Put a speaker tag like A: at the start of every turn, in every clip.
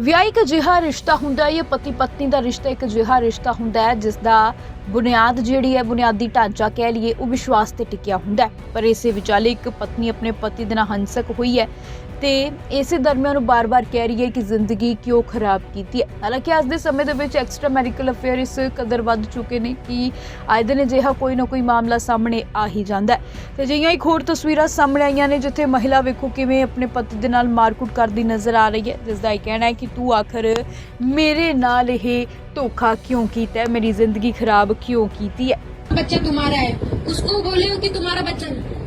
A: ਵਿਆਹ ਇੱਕ ਅਜਿਹਾ ਰਿਸ਼ਤਾ ਹੁੰਦਾ ਹੈ ਪਤੀ ਪਤਨੀ ਦਾ ਰਿਸ਼ਤਾ ਇੱਕ ਅਜਿਹਾ ਰਿਸ਼ਤਾ ਹੁੰਦਾ ਹੈ ਜਿਸ ਦਾ ਬੁਨਿਆਦ ਜਿਹੜੀ ਹੈ, ਬੁਨਿਆਦੀ ਢਾਂਚਾ ਕਹਿ ਲਈਏ, ਉਹ ਵਿਸ਼ਵਾਸ ਤੇ ਟਿਕਿਆ ਹੁੰਦਾ ਹੈ। ਪਰ ਇਸੇ ਵਿਚਾਲੇ ਇੱਕ ਪਤਨੀ ਆਪਣੇ ਪਤੀ ਦੇ ਨਾਲ ਹੰਸਕ ਹੋਈ ਹੈ। ਤੇ ਇਸੇ ਦਰਮਿਆਨ ਉਹ ਬਾਰ-ਬਾਰ ਕਹਿ ਰਹੀ ਹੈ ਕਿ ਜ਼ਿੰਦਗੀ ਕਿਉਂ ਖਰਾਬ ਕੀਤੀ ਹੈ ਹਾਲਾਂਕਿ ਅੱਜ ਦੇ ਸਮੇਂ ਦੇ ਵਿੱਚ ਐਕਸਟਰਾ ਮੈਰੀਕਲ ਅਫੇਅਰ ਇਸ ਕਦਰ ਵੱਧ ਚੁੱਕੇ ਨੇ ਕਿ ਆਏ ਦਿਨ ਅਜਿਹਾ ਕੋਈ ਨਾ ਕੋਈ ਮਾਮਲਾ ਸਾਹਮਣੇ ਆ ਹੀ ਜਾਂਦਾ ਹੈ ਤੇ ਅਜਿਹੀਆਂ ਇੱਕ ਹੋਰ ਤਸਵੀਰਾਂ ਸਾਹਮਣੇ ਆਈਆਂ ਨੇ ਜਿੱਥੇ ਮਹਿਲਾ ਵੇਖੋ ਕਿਵੇਂ ਆਪਣੇ ਪਤੀ ਦੇ ਨਾਲ ਮਾਰਕੁੱਟ ਕਰਦੀ ਨਜ਼ਰ ਆ ਰਹੀ ਹੈ ਜਿਸ ਦਾ ਇਹ ਕਹਿਣਾ ਹੈ ਕਿ ਤੂੰ ਆਖਰ ਮੇਰੇ ਨਾਲ ਇਹ ਧੋਖਾ ਕਿਉਂ ਕੀਤਾ ਹੈ ਮੇਰੀ ਜ਼ਿੰਦਗੀ ਖਰਾਬ ਕਿਉਂ ਕੀਤੀ ਹੈ
B: बच्चा तुम्हारा है उसको बोले हो कि तुम्हारा बच्चा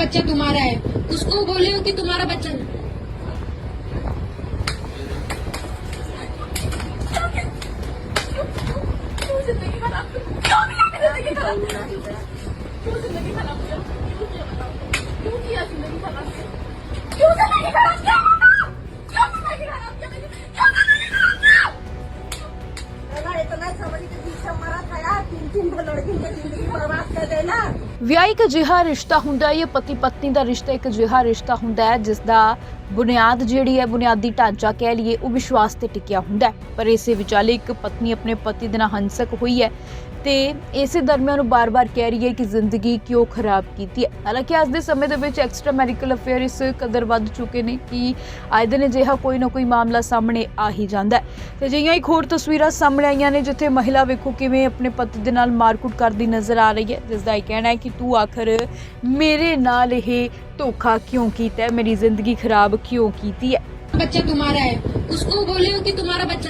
B: बच्चा तुम्हारा है उसको बोले हो कि तुम्हारा बच्चा नहीं
A: ਵਿਆਹ ਇੱਕ ਅਜਿਹਾ ਰਿਸ਼ਤਾ ਹੁੰਦਾ ਹੈ, ਇਹ ਪਤੀ ਪਤਨੀ ਦਾ ਰਿਸ਼ਤਾ ਇੱਕ ਅਜਿਹਾ ਰਿਸ਼ਤਾ ਹੁੰਦਾ ਹੈ ਜਿਸ ਦਾ ਬੁਨਿਆਦ ਜਿਹੜੀ ਹੈ, ਬੁਨਿਆਦੀ ਢਾਂਚਾ ਕਹਿ ਲਈਏ, ਉਹ ਵਿਸ਼ਵਾਸ ਤੇ ਟਿਕਿਆ ਹੁੰਦਾ ਹੈ। ਪਰ ਇਸੇ ਵਿਚਾਲੇ ਇੱਕ ਪਤਨੀ ਆਪਣੇ ਪਤੀ ਦੇ ਨਾਲ ਹੰਸਕ ਹੋਈ ਹੈ। ਤੇ ਇਸੇ ਦਰਮਿਆਨ ਉਹ ਬਾਰ-ਬਾਰ ਕਹਿ ਰਹੀ ਹੈ ਕਿ ਜ਼ਿੰਦਗੀ ਕਿਉਂ ਖਰਾਬ ਕੀਤੀ ਹੈ। ਹਾਲਾਂਕਿ ਅੱਜ ਦੇ ਸਮੇਂ ਦੇ ਵਿੱਚ ਐਕਸਟਰਾ ਮੈਰੀਕਲ ਅਫੇਅਰ ਇਸ ਕਦਰ ਵੱਧ ਚੁੱਕੇ ਨੇ ਕਿ ਆਏ ਦਿਨ ਅਜਿਹਾ ਕੋਈ ਨਾ ਕੋਈ ਮਾਮਲਾ ਸਾਹਮਣੇ ਆ ਹੀ ਜਾਂਦਾ ਹੈ। ਤੇ ਜਿਹੀਆਂ ਇੱਕ ਹੋਰ ਤਸਵੀਰਾਂ ਸਾਹਮਣੇ ਆਈਆਂ ਨੇ ਜਿੱਥੇ ਮਹਿਲਾ ਵੇਖੋ ਕਿਵੇਂ ਆਪਣੇ ਪਤੀ ਦੇ ਨਾਲ ਮਾਰਕੁੱਟ ਕਰਦੀ ਨਜ਼ਰ ਆ ਰਹੀ ਹੈ ਜਿਸ ਦਾ ਇਹ ਕਹਿਣਾ ਹੈ ਕਿ ਤੂੰ ਆਖਰ ਮੇਰੇ ਨਾਲ ਇਹ ਧੋਖਾ ਕਿਉਂ ਕੀਤਾ ਮੇਰੀ ਜ਼ਿੰਦਗੀ ਖਰਾਬ ਕਿਉਂ ਕੀਤੀ ਹੈ?
C: ਬੱਚਾ ਤੁਹਾਡਾ ਹੈ। ਉਸਨੂੰ ਬੋਲਿਓ ਕਿ ਤੁਹਾਡਾ ਬੱਚਾ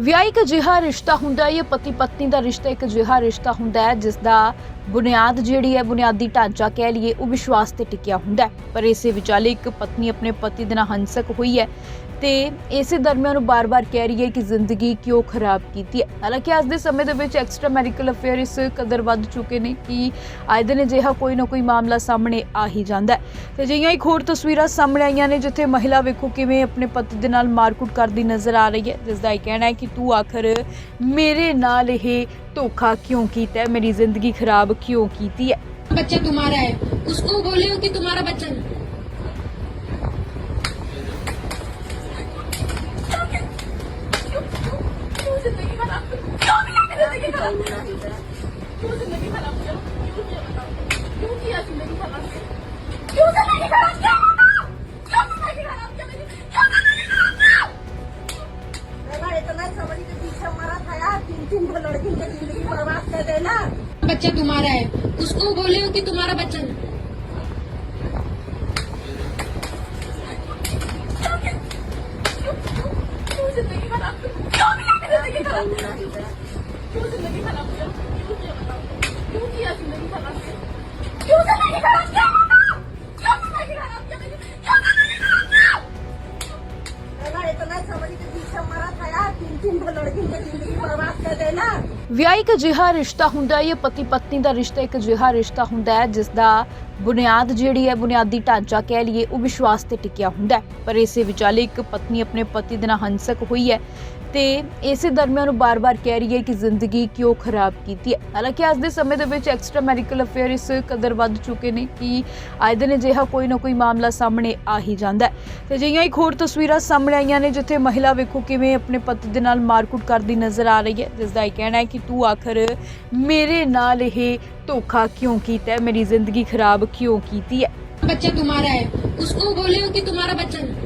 A: ਵਿਆਹ ਇੱਕ ਅਜਿਹਾ ਰਿਸ਼ਤਾ ਹੁੰਦਾ ਹੈ ਪਤੀ ਪਤਨੀ ਦਾ ਰਿਸ਼ਤਾ ਇੱਕ ਅਜਿਹਾ ਰਿਸ਼ਤਾ ਹੁੰਦਾ ਹੈ ਜਿਸ ਦਾ ਬੁਨਿਆਦ ਜਿਹੜੀ ਹੈ, ਬੁਨਿਆਦੀ ਢਾਂਚਾ ਕਹਿ ਲਈਏ, ਉਹ ਵਿਸ਼ਵਾਸ ਤੇ ਟਿਕਿਆ ਹੁੰਦਾ ਹੈ। ਪਰ ਇਸੇ ਵਿਚਾਲੇ ਇੱਕ ਪਤਨੀ ਆਪਣੇ ਪਤੀ ਦੇ ਨਾਲ ਹੰਸਕ ਹੋਈ ਹੈ ਤੇ ਇਸੇ ਦਰਮਿਆਨ ਉਹ ਬਾਰ-ਬਾਰ ਕਹਿ ਰਹੀ ਹੈ ਕਿ ਜ਼ਿੰਦਗੀ ਕਿਉਂ ਖਰਾਬ ਕੀਤੀ ਹੈ। ਹਾਲਾਂਕਿ ਅੱਜ ਦੇ ਸਮੇਂ ਦੇ ਵਿੱਚ ਐਕਸਟਰਾ ਮੈਡੀਕਲ ਅਫੇਅਰ ਇਸ ਕਦਰ ਵੱਧ ਚੁੱਕੇ ਨੇ ਕਿ ਆਏ ਦਿਨ ਅਜਿਹਾ ਕੋਈ ਨਾ ਕੋਈ ਮਾਮਲਾ ਸਾਹਮਣੇ ਆ ਹੀ ਜਾਂਦਾ ਹੈ। ਤੇ ਜਿਹੀਆਂ ਇੱਕ ਹੋਰ ਤਸਵੀਰਾਂ ਸਾਹਮਣੇ ਆਈਆਂ ਨੇ, ਜਿੱਥੇ ਮਹਿਲਾ ਵੇਖੋ ਕਿਵੇਂ ਆਪਣੇ ਪਤੀ ਦੇ ਨਾਲ ਮਾਰਕੁੱਟ ਕਰਦੀ ਨਜ਼ਰ ਆ ਰਹੀ ਹੈ ਜਿਸ ਦਾ ਇਹ ਕਹਿਣਾ ਹੈ ਕਿ ਤੂੰ ਆਖਰ ਮੇਰੇ ਨਾਲ ਇਹ ਧੋਖਾ ਕਿਉਂ ਕੀਤਾ ਹੈ? ਮੇਰੀ ਜ਼ਿੰਦਗੀ ਖਰਾਬ ਕਿਉਂ ਕੀਤੀ ਹੈ?
B: ਬੱਚਾ ਤੁਹਾਡਾ ਹੈ। ਉਸਨੂੰ ਬੋਲਿਓ ਕਿ ਤੁਹਾਡਾ ਬੱਚਾ बच्चा तुम्हारा है। उसको बोले हो कि तुम्हारा बच्चा नहीं
D: ज़िंदगी खराब
C: तीन तीन तो लड़की की जिंदगी बर्बाद कर देना
A: ਵਿਆਹ ਇੱਕ ਅਜਿਹਾ ਰਿਸ਼ਤਾ ਹੁੰਦਾ ਹੈ ਇਹ ਪਤੀ ਪਤਨੀ ਦਾ ਰਿਸ਼ਤਾ ਇੱਕ ਅਜਿਹਾ ਰਿਸ਼ਤਾ ਹੁੰਦਾ ਹੈ ਜਿਸ ਦਾ ਬੁਨਿਆਦ ਜਿਹੜੀ ਹੈ, ਬੁਨਿਆਦੀ ਢਾਂਚਾ ਕਹਿ ਲਈਏ, ਉਹ ਵਿਸ਼ਵਾਸ ਤੇ ਟਿਕਿਆ ਹੁੰਦਾ ਪਰ ਇਸੇ ਵਿਚਾਲੇ ਇੱਕ ਪਤਨੀ ਆਪਣੇ ਪਤੀ ਦੇ ਨਾਲ ਹੰਸਕ ਹੋਈ ਹੈ ਤੇ ਇਸੇ ਦਰਮਿਆਨ ਉਹ ਬਾਰ-ਬਾਰ ਕਹਿ ਰਹੀ ਹੈ ਕਿ ਜ਼ਿੰਦਗੀ ਕਿਉਂ ਖਰਾਬ ਕੀਤੀ ਹੈ। ਹਾਲਾਂਕਿ ਅੱਜ ਦੇ ਸਮੇਂ ਦੇ ਵਿੱਚ ਐਕਸਟਰਾ ਮੈਰੀਕਲ ਅਫੇਅਰ ਇਸ ਕਦਰ ਵੱਧ ਚੁੱਕੇ ਨੇ ਕਿ ਆਏ ਦਿਨ ਅਜਿਹਾ ਕੋਈ ਨਾ ਕੋਈ ਮਾਮਲਾ ਸਾਹਮਣੇ ਆ ਹੀ ਜਾਂਦਾ ਹੈ। ਤੇ ਅਜਿਹੀਆਂ ਇੱਕ ਹੋਰ ਤਸਵੀਰਾਂ ਸਾਹਮਣੇ ਆਈਆਂ ਨੇ, ਜਿੱਥੇ ਮਹਿਲਾ ਵੇਖੋ ਕਿਵੇਂ ਆਪਣੇ ਪਤੀ ਦੇ ਨਾਲ ਮਾਰਕੁੱਟ ਕਰਦੀ ਨਜ਼ਰ ਆ ਰਹੀ ਹੈ ਜਿਸ ਦਾ ਇਹ ਕਹਿਣਾ ਹੈ ਕਿ ਤੂੰ ਆਖਰ ਮੇਰੇ ਨਾਲ ਇਹ धोखा क्यों कीता है मेरी जिंदगी खराब क्यों की है
B: बच्चा तुम्हारा है उसको बोले हो कि तुम्हारा बच्चा
C: नहीं